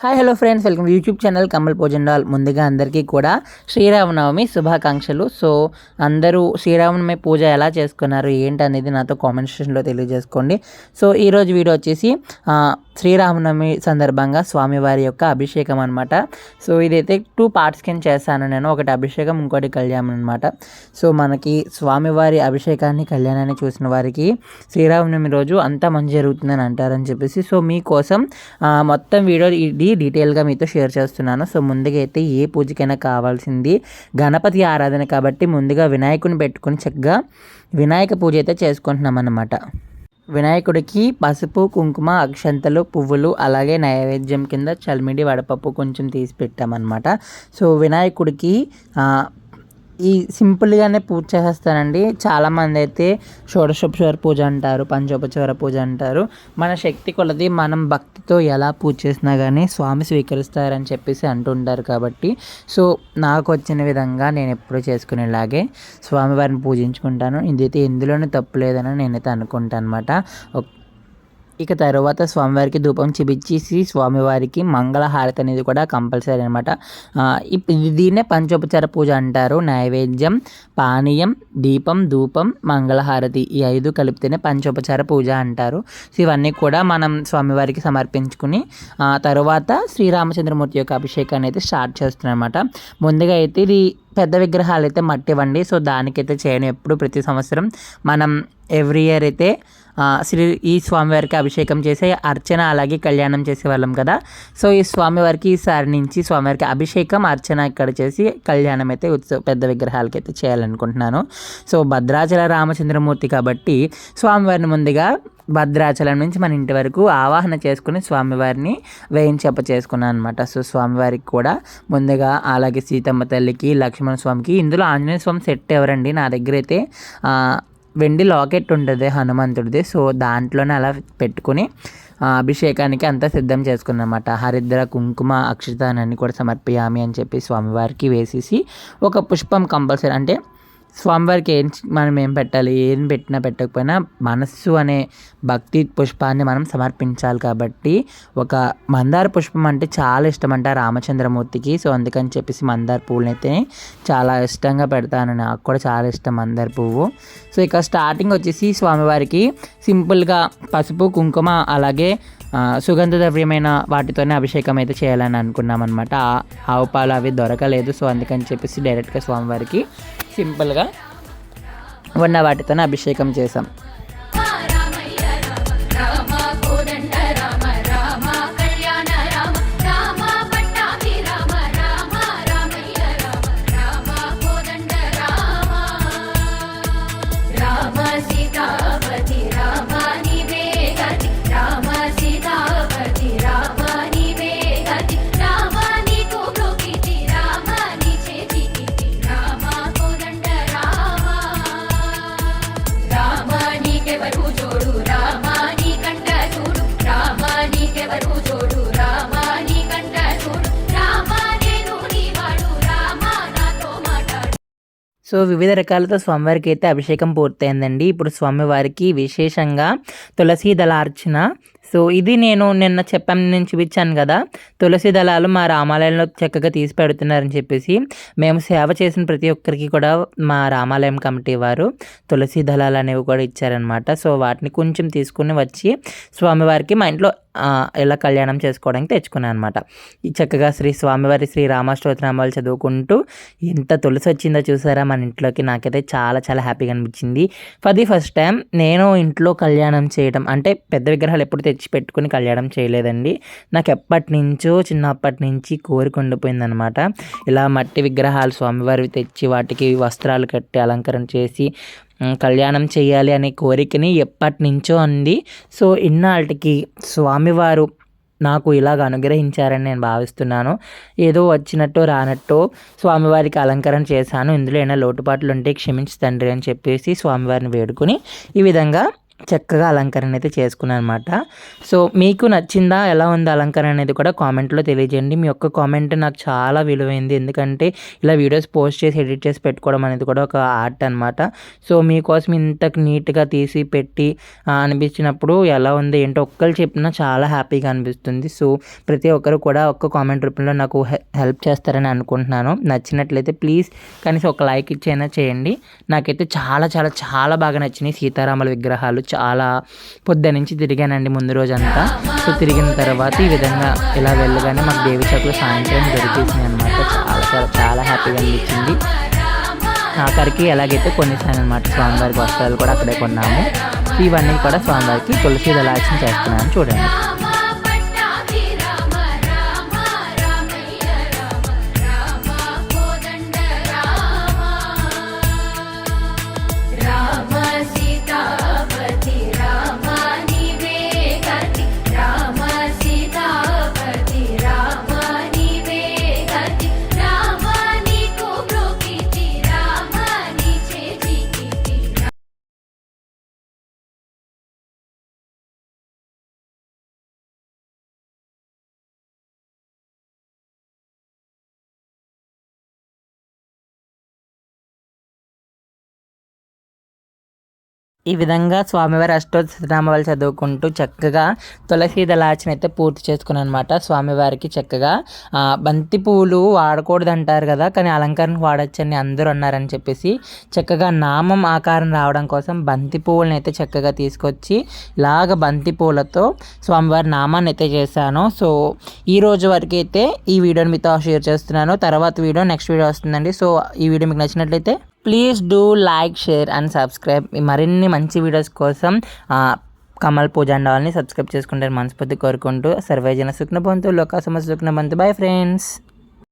Hi hello friends welcome YouTube channel Kamal Pojandal ముందుగా అందరికీ కూడా శ్రీరామనవమి శుభాకాంక్షలు. సో అందరూ శ్రీరామనవమి పూజ ఎలా చేసుకున్నారు ఏంటి అనేది నాతో కామెంట్ సెక్షన్లో తెలియజేసుకోండి. సో ఈరోజు వీడియో వచ్చేసి శ్రీరామనవమి సందర్భంగా స్వామివారి యొక్క అభిషేకం అనమాట సో ఇదైతే టూ పార్ట్స్ కింద చేశాను నేను. ఒకటి అభిషేకం ఇంకోటి కళ్యాణం అనమాట సో మనకి స్వామివారి అభిషేకాన్ని కళ్యాణాన్ని చూసిన వారికి శ్రీరామనవమి రోజు అంతా మంచి జరుగుతుందని అంటారని చెప్పేసి సో మీకోసం మొత్తం వీడియో ఇది డీటెయిల్గా మీతో షేర్ చేస్తున్నాను. సో ముందుగా అయితే ఏ పూజకైనా కావాల్సింది గణపతి ఆరాధన కాబట్టి ముందుగా వినాయకుని పెట్టుకుని చక్కగా వినాయక పూజ అయితే చేసుకుంటున్నాం అన్నమాట వినాయకుడికి పసుపు కుంకుమ అక్షంతలు పువ్వులు అలాగే నైవేద్యం కింద చల్మిడి వడపప్పు కొంచెం తీసి పెట్టామన్నమాట. సో వినాయకుడికి ఈ సింపుల్గానే పూజ చేసేస్తానండి చాలామంది అయితే షోడశోపచార పూజ అంటారు పంచోపచార పూజ అంటారు. మన శక్తి కొలది మనం భక్తితో ఎలా పూజ చేసినా కానీ స్వామి స్వీకరిస్తారని చెప్పేసి అంటుంటారు కాబట్టి. సో నాకు వచ్చిన విధంగా నేను ఎప్పుడూ చేసుకునేలాగే స్వామివారిని పూజించుకుంటాను. ఇదైతే ఎందులోనూ తప్పు లేదని నేనైతే అనుకుంటాను అనమాట ఇక తర్వాత స్వామివారికి ధూపం చూపించేసి స్వామివారికి మంగళహారతి అనేది కూడా కంపల్సరీ అనమాట దీన్నే పంచోపచార పూజ అంటారు. నైవేద్యం పానీయం దీపం ధూపం మంగళహారతి ఈ ఐదు కలిపితేనే పంచోపచార పూజ అంటారు. సో ఇవన్నీ కూడా మనం స్వామివారికి సమర్పించుకుని తర్వాత శ్రీరామచంద్రమూర్తి యొక్క అభిషేకాన్ని అయితే స్టార్ట్ చేస్తున్నాం అనమాట ముందుగా అయితే ఇది పెద్ద విగ్రహాలు అయితే మట్టి ఇవ్వండి సో దానికైతే చేయను ఎప్పుడు ప్రతి సంవత్సరం. మనం ఎవ్రీ ఇయర్ అయితే శ్రీ ఈ స్వామివారికి అభిషేకం చేసే అర్చన అలాగే కళ్యాణం చేసేవాళ్ళం కదా. సో ఈ స్వామివారికి ఈసారి నుంచి స్వామివారికి అభిషేకం అర్చన ఇక్కడ చేసి కళ్యాణం అయితే ఉత్సవ పెద్ద విగ్రహాలకి అయితే చేయాలనుకుంటున్నాను. సో భద్రాచల రామచంద్రమూర్తి కాబట్టి స్వామివారిని ముందుగా భద్రాచలం నుంచి మన ఇంటి వరకు ఆవాహన చేసుకుని స్వామివారిని వేయించప్ప చేసుకున్నాను అనమాట సో స్వామివారికి కూడా ముందుగా అలాగే సీతమ్మ తల్లికి లక్ష్మణ స్వామికి ఇందులో ఆంజనేయ స్వామి సెట్ ఎవరండి? నా దగ్గర అయితే వెండి లాకెట్ ఉంటుంది హనుమంతుడిది. సో దాంట్లోనే అలా పెట్టుకుని అభిషేకానికి అంతా సిద్ధం చేసుకున్నమాట హరిద్ర కుంకుమ అక్షతాన్ని కూడా సమర్పయామి అని చెప్పి స్వామివారికి వేసేసి ఒక పుష్పం కంపల్సరీ అంటే స్వామివారికి ఏం మనం ఏం పెట్టాలి ఏం పెట్టినా పెట్టకపోయినా మనస్సు అనే భక్తి పుష్పాన్ని మనం సమర్పించాలి కాబట్టి ఒక మందార పుష్పం అంటే చాలా ఇష్టం అంట రామచంద్రమూర్తికి. సో అందుకని చెప్పేసి మందార పువ్వుని అయితే చాలా ఇష్టంగా పెడతాను. నాకు కూడా చాలా ఇష్టం మందార పువ్వు. సో ఇక స్టార్టింగ్ వచ్చేసి స్వామివారికి సింపుల్గా పసుపు కుంకుమ అలాగే సుగంధ ద్రవ్యమైన వాటితోనే అభిషేకం అయితే చేయాలని అనుకున్నాం అనమాట ఆవు పాలు అవి దొరకలేదు. సో అందుకని చెప్పేసి డైరెక్ట్గా స్వామివారికి సింపుల్గా ఉన్న వాటితోనే అభిషేకం చేసాం సో వివిధ రకాలతో స్వామివారికి అయితే అభిషేకం పూర్తయిందండి. ఇప్పుడు స్వామివారికి విశేషంగా తులసి దళార్చన. సో ఇది నేను నిన్న చెప్పాను నేను చూపించాను కదా. తులసి దళాలు మా రామాలయంలో చక్కగా తీసి పెడుతున్నారని చెప్పేసి మేము సేవ చేసిన ప్రతి ఒక్కరికి కూడా మా రామాలయం కమిటీ వారు తులసి దళాలు అనేవి కూడా ఇచ్చారనమాట సో వాటిని కొంచెం తీసుకుని వచ్చి స్వామివారికి మా ఇంట్లో ఇలా కళ్యాణం చేసుకోవడానికి తెచ్చుకున్నాను అనమాట ఈ చక్కగా శ్రీ స్వామివారి శ్రీ రామస్తోత్రనామాలు చదువుకుంటూ ఎంత తులసి వచ్చిందో చూసారా? మన ఇంట్లోకి నాకైతే చాలా చాలా హ్యాపీగా అనిపించింది. ఫర్ ది ఫస్ట్ టైం నేను ఇంట్లో కళ్యాణం చేయడం అంటే పెద్ద విగ్రహాలు ఎప్పుడు తెచ్చి పెట్టుకుని కళ్యాణం చేయలేదండి. నాకు ఎప్పటి నుంచో చిన్నప్పటి నుంచి కోరిక ఉండిపోయిందనమాట ఇలా మట్టి విగ్రహాలు స్వామివారివి తెచ్చి వాటికి వస్త్రాలు కట్టి అలంకరణ చేసి కళ్యాణం చేయాలి అనే కోరికని ఎప్పటి నుంచో ఉంది. సో ఇన్నాళ్ళకి స్వామివారు నాకు ఇలాగ అనుగ్రహించారని నేను భావిస్తున్నాను. ఏదో వచ్చినట్టు రానట్టు స్వామివారికి అలంకరణ చేశాను. ఇందులో ఏమైనా లోటుపాట్లు ఉంటే క్షమించి తండ్రి అని చెప్పేసి స్వామివారిని వేడుకుని ఈ విధంగా చక్కగా అలంకరణ అయితే చేసుకున్నాను అనమాట సో మీకు నచ్చిందా ఎలా ఉంది అలంకరణ అనేది కూడా కామెంట్లో తెలియజేయండి. మీ యొక్క కామెంట్ నాకు చాలా విలువైంది. ఎందుకంటే ఇలా వీడియోస్ పోస్ట్ చేసి ఎడిట్ చేసి పెట్టుకోవడం అనేది కూడా ఒక ఆర్ట్ అనమాట సో మీకోసం ఇంత నీట్గా తీసి పెట్టి అనిపించినప్పుడు ఎలా ఉంది ఏంటో ఒక్కరు చెప్పినా చాలా హ్యాపీగా అనిపిస్తుంది. సో ప్రతి ఒక్కరు కూడా ఒక్క కామెంట్ రూపంలో నాకు హెల్ప్ చేస్తారని అనుకుంటున్నాను. నచ్చినట్లయితే ప్లీజ్ కనీసం ఒక లైక్ ఇచ్చైనా చేయండి. నాకైతే చాలా చాలా చాలా బాగా నచ్చినాయి సీతారాముల విగ్రహాలు. చాలా పొద్దు నుంచి తిరిగానండి ముందు రోజంతా. సో తిరిగిన తర్వాత ఈ విధంగా ఇలా వెళ్ళగానే మాకు దేవి చక్కులు సాయంత్రం దొరికేసింది అనమాట చాలా చాలా చాలా హ్యాపీగా అనిపించింది. ఆఖరికి ఎలాగైతే కొనేసాను అనమాట స్వామివారికి వస్త్రాలు కూడా అక్కడే కొన్నాము. ఇవన్నీ కూడా స్వామివారికి తులసి దళాచన చేస్తున్నాను చూడండి. ఈ విధంగా స్వామివారి అష్టోత్తరనామాలు చదువుకుంటూ చక్కగా తులసి దళాచన అయితే పూర్తి చేసుకున్నాను అనమాట స్వామివారికి చక్కగా బంతి పువ్వులు వాడకూడదు అంటారు కదా కానీ అలంకరణకు వాడచ్చని అందరూ అన్నారని చెప్పేసి చక్కగా నామం ఆకారం రావడం కోసం బంతి పువ్వులను అయితే చక్కగా తీసుకొచ్చి ఇలాగ బంతి పువ్వులతో స్వామివారి నామాన్ని అయితే చేశాను. సో ఈ రోజు వరకు అయితే ఈ వీడియోని మీతో షేర్ చేస్తున్నాను. తర్వాత వీడియో నెక్స్ట్ వీడియో వస్తుందండి. సో ఈ వీడియో మీకు నచ్చినట్లయితే please do like share and subscribe మరిన్ని మంచి వీడియోస్ కోసం కమల్ పూజ సబ్స్క్రైబ్ చేసుకుంటారు మనస్ఫూర్తి కోరుకుంటూ. సర్వేజన సుఖ్నబంతు లోకా సమస్య సుఖ్నబంతు బై ఫ్రెండ్స్